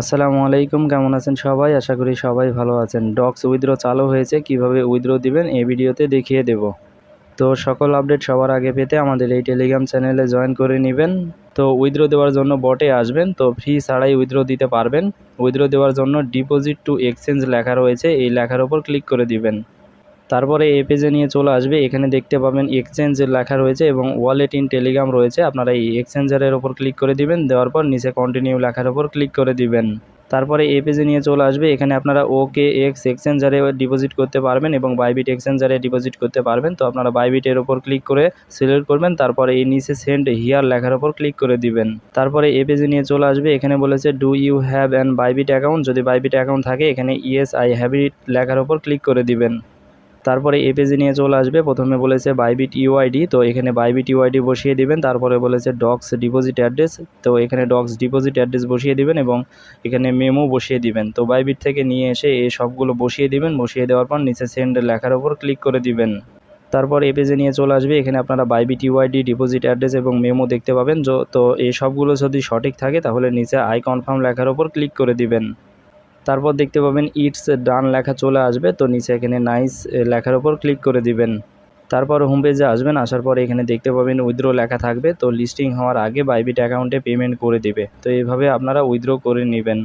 আসসালামু আলাইকুম, কেমন আছেন সবাই? আশা করি সবাই ভালো আছেন। ডক্স উইথড্র চালু হয়েছে, কীভাবে উইথড্র দিবেন এই ভিডিওতে দেখিয়ে দেব। তো সকল আপডেট সবার আগে পেতে আমাদের এই টেলিগ্রাম চ্যানেলে জয়েন করে নেবেন। তো উইথড্র দেওয়ার জন্য বটে আসবেন, তো ফ্রি ছাড়াই উইথড্র দিতে পারবেন। উইথড্র দেওয়ার জন্য ডিপোজিট টু এক্সচেঞ্জ লেখা রয়েছে, এই লেখার ওপর ক্লিক করে দিবেন। তারপরে এই পেজে নিয়ে চলে আসবে। এখানে দেখতে পাবেন এক্সচেঞ্জ লেখা রয়েছে এবং ওয়ালেট ইন টেলিগ্রাম রয়েছে। আপনারা এই এক্সচেঞ্জারের ওপর ক্লিক করে দিবেন। দেওয়ার পর নিচে কন্টিনিউ লেখার ওপর ক্লিক করে দিবেন। তারপরে এই পেজে নিয়ে চলে আসবে। এখানে আপনারা ওকে এক্স এক্সচেঞ্জারে ডিপোজিট করতে পারবেন এবং বাইবিট এক্সচেঞ্জারে ডিপোজিট করতে পারবেন। তো আপনারা বাইবিটের ওপর ক্লিক করে সিলেক্ট করবেন। তারপরে এই নিচে সেন্ড হিয়ার লেখার ওপর ক্লিক করে দিবেন। তারপরে এই পেজে নিয়ে চলে আসবে। এখানে বলেছে do you have an Bybit account যদি বাইবিট অ্যাকাউন্ট থাকে, এখানে ইয়েস আই হ্যাভ ইট লেখার ওপর ক্লিক করে দিবেন। তারপরে এই পেজে নিয়ে চলে আসবে। প্রথমে বলেছে বাইবিট ইউআইডি তো এখানে বাইবিট ইউআইডি বসিয়ে দিবেন। তারপরে বলেছে ডক্স ডিপোজিট অ্যাড্রেস তো এখানে ডক্স ডিপোজিট অ্যাড্রেস বসিয়ে দিবেন এবং এখানে মেমো বসিয়ে দিবেন। তো বাইবিট থেকে নিয়ে এসে এই সবগুলো বসিয়ে দিবেন। বসিয়ে দেওয়ার পর নিচে সেন্ড লেখার ওপর ক্লিক করে দিবেন। তারপর এই পেজে নিয়ে চলে আসবে। এখানে আপনারা বাইবিট ইউআইডি ডিপোজিট অ্যাড্রেস এবং মেমো দেখতে পাবেন। তো এই সবগুলো যদি সঠিক থাকে, তাহলে নিচে আই কনফার্ম লেখার ওপর ক্লিক করে দিবেন। তারপর দেখতে পাবেন ইটস ডান লেখা চলে আসবে, তো নিচে এখানে নাইস লেখার ওপর ক্লিক করে দিবেন। তারপর হোম পেজে আসবেন, আসার পর এখানে দেখতে পাবেন উইথড্র লেখা থাকবে, তো লিস্টিং হওয়ার আগে বাইবিট অ্যাকাউন্টে পেমেন্ট করে দিবে। তো এইভাবে আপনারা উইথড্র করে নেবেন।